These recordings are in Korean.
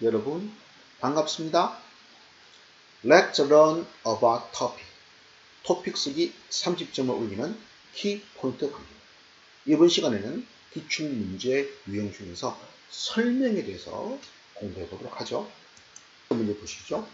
여러분 반갑습니다. Let's learn about topic. 토픽 쓰기 30점을 올리는 키 포인트 강의. 이번 시간에는 기출 문제 유형 중에서 설명에 대해서 공부해 보도록 하죠. 문제 보시죠.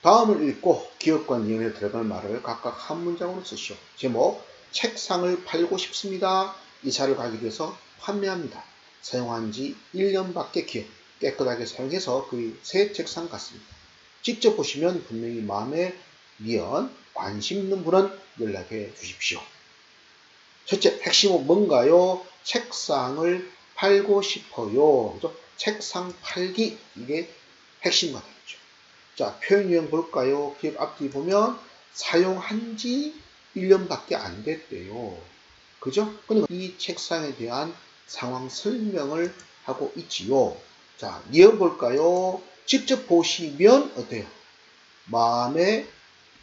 다음을 읽고 기업과 이용에 들어갈 말을 각각 한 문장으로 쓰시오. 제목 책상을 팔고 싶습니다. 이사를 가기 위해서 판매합니다. 사용한 지 1년밖에 기업 깨끗하게 사용해서 거의 새 책상 같습니다. 직접 보시면 분명히 마음에 미연 관심 있는 분은 연락해 주십시오. 첫째, 핵심은 뭔가요? 책상을 팔고 싶어요. 그죠? 책상 팔기, 이게 핵심과 되겠죠. 자, 표현 유형 볼까요? 기업 앞뒤 보면 사용한 지 1년밖에 안 됐대요. 그죠? 그러니까 이 책상에 대한 상황 설명을 하고 있지요. 자, 이어 볼까요? 직접 보시면 어때요? 마음에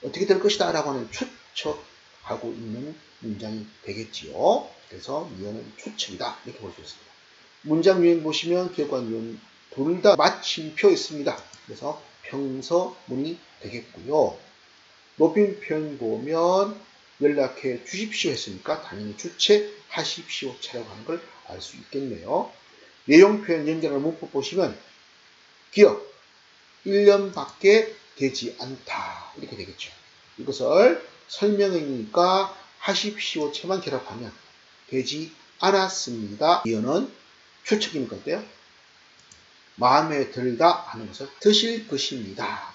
어떻게 될 것이다 라고 하는 추측하고 있는 문장이 되겠지요. 그래서 이어는 추측이다. 이렇게 볼 수 있습니다. 문장 유형 보시면 기억관 유형 둘 다 마침표 있습니다. 그래서 평서문이 되겠고요. 높임 표현 보면 연락해 주십시오 했으니까 당연히 주체하십시오 차라고 하는 걸 알 수 있겠네요. 내용 표현 연결하는 문법 보시면 기억 1년밖에 되지 않다 이렇게 되겠죠. 이것을 설명이니까 하십시오 채만 결합하면 되지 않았습니다. 이어는 추측이니까 어때요? 마음에 들다 하는 것을 드실 것입니다.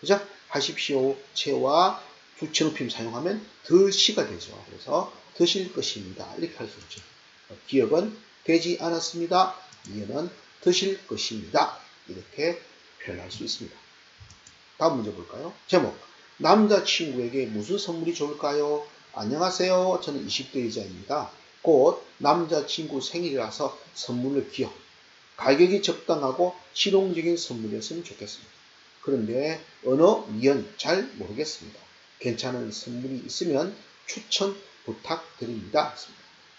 그죠? 하십시오 채와 주체 높임 사용하면 드시가 되죠. 그래서 드실 것입니다. 이렇게 할 수 있죠. 기억은 되지 않았습니다. 이해는 드실 것입니다. 이렇게 표현할 수 있습니다. 다음 문제 볼까요? 제목 남자친구에게 무슨 선물이 좋을까요? 안녕하세요. 저는 20대 여자입니다. 곧 남자친구 생일이라서 선물을 기억. 가격이 적당하고 실용적인 선물이었으면 좋겠습니다. 그런데 언어, 미연 잘 모르겠습니다. 괜찮은 선물이 있으면 추천 부탁드립니다.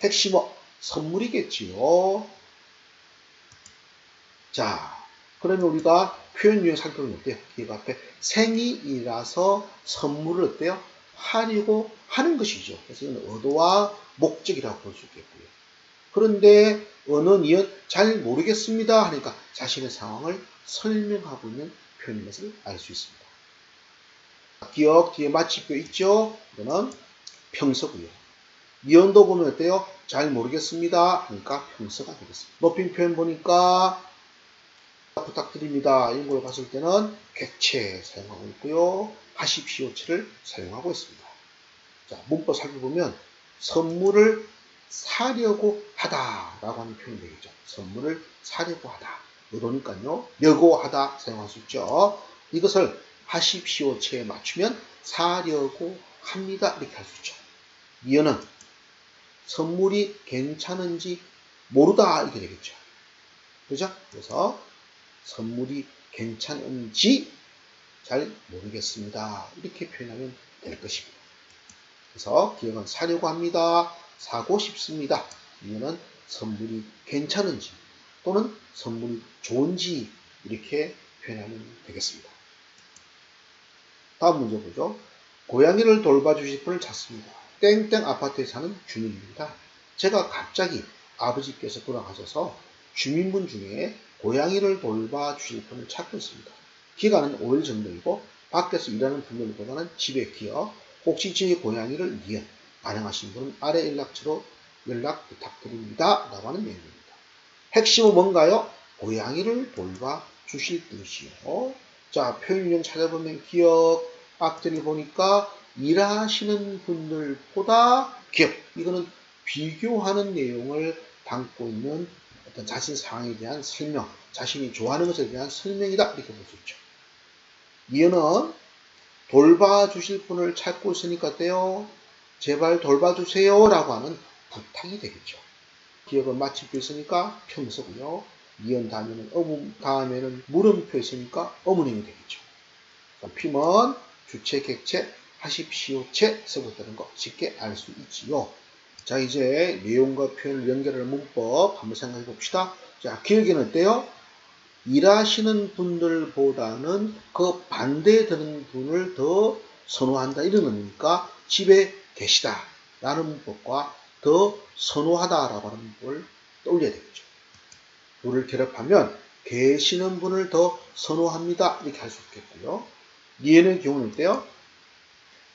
핵심어 선물이겠지요. 자, 그러면 우리가 표현 유형 살펴보면 어때요? 이 앞에 생이라서 선물을 어때요? 하려고 하는 것이죠. 그래서 이건 의도와 목적이라고 볼 수 있겠고요. 그런데 어느 니은 잘 모르겠습니다 하니까 자신의 상황을 설명하고 있는 표현인 것을 알 수 있습니다. 기억 뒤에 마치표 있죠? 이거는 평서고요. 미연도 보면 어때요? 잘 모르겠습니다. 하니까 평서가 되겠습니다. 높임 표현 보니까 부탁드립니다. 이런 걸 봤을 때는 객체 사용하고 있고요. 하십시오체를 사용하고 있습니다. 자, 문법 살펴보면 선물을 사려고 하다라고 하는 표현이 되겠죠. 선물을 사려고 하다. 의도니까요. 여고하다 사용할 수 있죠. 이것을 하십시오체에 맞추면 사려고 합니다. 이렇게 할 수 있죠. 이어는 선물이 괜찮은지 모르다 이렇게 되겠죠. 그죠? 그래서 선물이 괜찮은지 잘 모르겠습니다. 이렇게 표현하면 될 것입니다. 그래서 기억은 사려고 합니다. 사고 싶습니다. 이거는 선물이 괜찮은지 또는 선물이 좋은지 이렇게 표현하면 되겠습니다. 다음 문제 보죠. 고양이를 돌봐주실 분을 찾습니다. 땡땡 아파트에 사는 주민입니다. 제가 갑자기 아버지께서 돌아가셔서 주민분 중에 고양이를 돌봐 주실 분을 찾고 있습니다. 기간은 5일 정도이고 밖에서 일하는 분들보다는 집에 기어 혹시 제 고양이를 위해 가능하신 분은 아래 연락처로 연락 부탁드립니다. 라고 하는 내용입니다. 핵심은 뭔가요? 고양이를 돌봐 주실 분이시요. 자, 표현력 찾아보면 기억, 앞들이 보니까 일하시는 분들보다 기업, 이거는 비교하는 내용을 담고 있는 어떤 자신 상황에 대한 설명, 자신이 좋아하는 것에 대한 설명이다. 이렇게 볼 수 있죠. 이어는 돌봐주실 분을 찾고 있으니까 어때요? 제발 돌봐주세요. 라고 하는 부탁이 되겠죠. 기억은 마침표 있으니까 평서고요. 이언 다음에는 어문, 다음에는 물음표 있으니까 어문형이 되겠죠. 피면 주체, 객체, 하십시오, 채 쓰고 있다는 거 쉽게 알 수 있지요. 자, 이제 내용과 표현을 연결하는 문법 한번 생각해 봅시다. 자, 기억에는 어때요? 일하시는 분들보다는 그 반대에 드는 분을 더 선호한다 이런 의미니까 집에 계시다 라는 문법과 더 선호하다 라고 하는 문법을 떠올려야 되겠죠. 둘을 결합하면 계시는 분을 더 선호합니다 이렇게 할 수 있겠고요. 니에는 경우는 때요.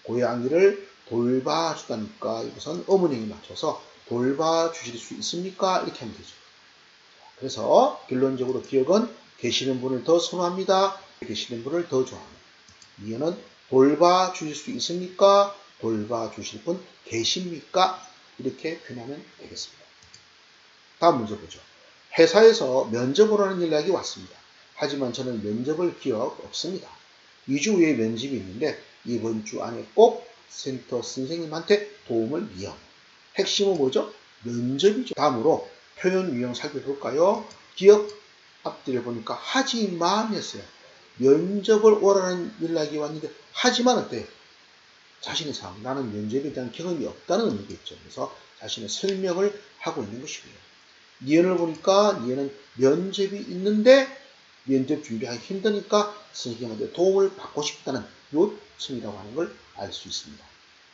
고양이를 돌봐주다니까 이것은 어머니에 맞춰서 돌봐주실 수 있습니까? 이렇게 하면 되죠. 그래서 결론적으로 기억은 계시는 분을 더 선호합니다. 계시는 분을 더 좋아합니다. 이해는 돌봐주실 수 있습니까? 돌봐주실 분 계십니까? 이렇게 표현하면 되겠습니다. 다음 문제 보죠. 회사에서 면접을 하는 연락이 왔습니다. 하지만 저는 면접을 기억 없습니다. 2주 후에 면접이 있는데 이번 주 안에 꼭 센터 선생님한테 도움을 미영. 핵심은 뭐죠? 면접이죠. 다음으로 표현 유형 살펴볼까요? 기억 앞뒤를 보니까 하지만 했어요. 면접을 오라는 연락이 왔는데 하지만 어때요? 자신의 상황, 나는 면접에 대한 경험이 없다는 의미겠죠. 그래서 자신의 설명을 하고 있는 것이고요. 니은을 보니까 니은은 면접이 있는데 면접 준비하기 힘드니까 선생님한테 도움을 받고 싶다는 요청이라고 하는 걸 알 수 있습니다.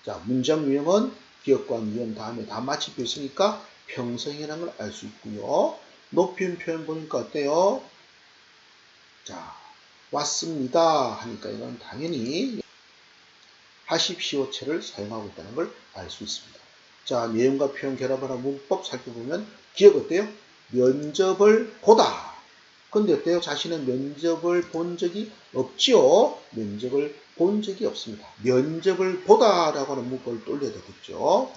자, 문장 유형은 기억과 니은 다음에 다 마치고 있으니까 평성이라는 걸 알 수 있고요. 높임 표현 보니까 어때요? 자, 왔습니다 하니까 이건 당연히 하십시오체를 사용하고 있다는 걸 알 수 있습니다. 자, 내용과 표현 결합하는 문법 살펴보면 기억 어때요? 면접을 보다. 근데 어때요? 자신은 면접을 본 적이 없지요? 면접을 본 적이 없습니다. 면접을 보다라고 하는 문법을 돌려야 되겠죠.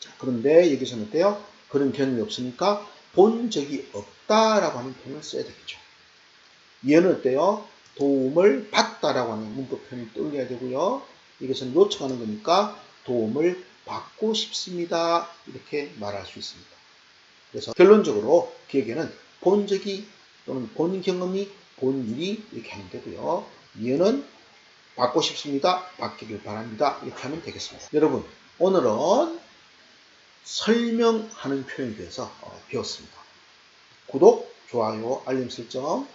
자, 그런데 여기서는 어때요? 그런 경험이 없으니까 본 적이 없다라고 하는 표현을 써야 되겠죠. 얘는 어때요? 도움을 받다라고 하는 문법 표현을 떠올려야 되고요. 이것은 요청하는 거니까 도움을 받고 싶습니다. 이렇게 말할 수 있습니다. 그래서 결론적으로 기억에는 본 적이 또는 본 경험이 본 일이 이렇게 하면 되고요. 얘는 받고 싶습니다. 받기를 바랍니다. 이렇게 하면 되겠습니다. 여러분 오늘은 설명하는 표현에 대해서 어, 배웠습니다. 구독, 좋아요, 알림 설정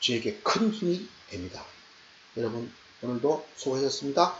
저에게 큰 힘이 됩니다. 여러분 오늘도 수고하셨습니다.